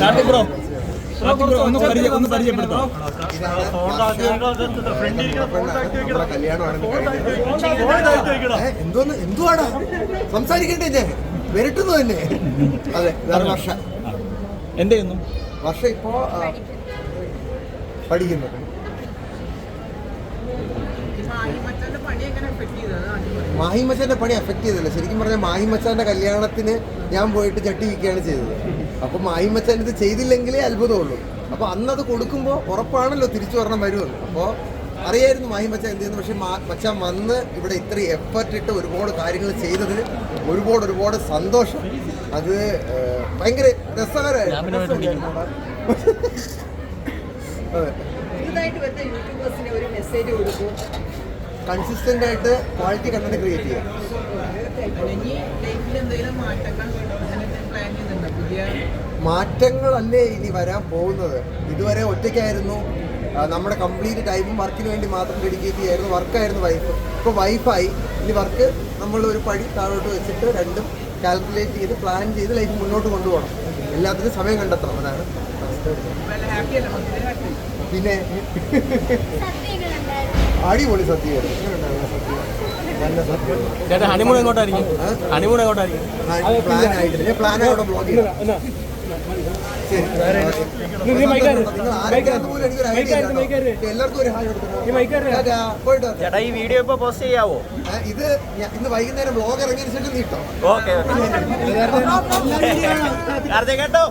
Karthik bro Karthik bro ഒന്ന് പരിചയ ഒന്ന് പരിചയപ്പെടുത്തോ. നമ്മുടെ കല്യാണമാണെന്ന് കഴിഞ്ഞത്. ഏ, എന്തോന്ന് എന്തുവാണ് സംസാരിക്കണ്ടേ ഞാൻ വരട്ടുന്നു തന്നെ അതെ വേറെ വർഷ എന്റെ വർഷ ഇപ്പോ പഠിക്കുന്നു. മാഹിമച്ചാന്റെ പണി അഫക്ട് ചെയ്തില്ല ശരിക്കും പറഞ്ഞാൽ മാഹിമച്ചാന്റെ കല്യാണത്തിന് ഞാൻ പോയിട്ട് ചട്ടി വിൽക്കുകയാണ് ചെയ്തത്. അപ്പൊ മാഹിമച്ചാൻ ഇത് ചെയ്തില്ലെങ്കിലേ അത്ഭുതമുള്ളൂ. അപ്പൊ അന്നത് കൊടുക്കുമ്പോൾ ഉറപ്പാണല്ലോ തിരിച്ചു വരണം വരുമെന്ന്. അപ്പോൾ അറിയായിരുന്നു മാഹിമച്ച എന്ത് ചെയ്യുന്നു? പക്ഷെ മച്ച മച്ചാൻ വന്ന് ഇവിടെ ഇത്രയും എഫർട്ട് ഇട്ട് ഒരുപാട് കാര്യങ്ങൾ ചെയ്തതിന് ഒരുപാട് ഒരുപാട് സന്തോഷം. അത് ഭയങ്കര രസകരമായിരുന്നു. അതെ. പുതുതായിട്ട് വരുന്ന യൂട്യൂബേഴ്സിന് ഒരു മെസ്സേജ് കൊടുക്കും. കൺസിസ്റ്റന്റ് ആയിട്ട് ക്വാളിറ്റി കണ്ടന്റ് ക്രിയേറ്റ് ചെയ്യാം. ഇനി ലൈഫിൽ എന്തെങ്കിലും മാറ്റങ്ങൾ പ്ലാൻ ചെയ്യുന്നുണ്ടോ പുതിയ മാറ്റങ്ങളല്ലേ ഇനി വരാൻ പോകുന്നത്? ഇതുവരെ ഒറ്റയ്ക്കായിരുന്നു. നമ്മുടെ കംപ്ലീറ്റ് ടൈമും വർക്കിന് വേണ്ടി മാത്രം ഡെഡിക്കേറ്റ് ചെയ്യായിരുന്നു വർക്കായിരുന്നു വൈഫ് ഇപ്പോൾ വൈഫായി ഇനി വർക്ക് നമ്മൾ ഒരു പടി താഴോട്ട് വെച്ചിട്ട് രണ്ടും കാൽക്കുലേറ്റ് ചെയ്ത് പ്ലാൻ ചെയ്ത് ലൈഫ് മുന്നോട്ട് കൊണ്ടുപോകണം. എല്ലാത്തിനും സമയം കണ്ടെത്തണം. അതാണ് പിന്നെ അടിപൊളി നല്ല സത്യം ചേട്ടാ ഹണിമൂൺ എങ്ങോട്ടായിരിക്കും ഹണിമൂൺ എങ്ങോട്ടായിരിക്കും പ്ലാൻ ആയിട്ടില്ല ഞാൻ ആയിട്ട് ചെയ്യാം. ചേട്ടാ ഈ വീഡിയോ ഇപ്പൊ പോസ്റ്റ് ചെയ്യാവോ ഇത് ഇന്ന് വൈകുന്നേരം ബ്ലോഗ് ഇറങ്ങിയതിനു ശേഷം നീട്ടോ ഓക്കെ കേട്ടോ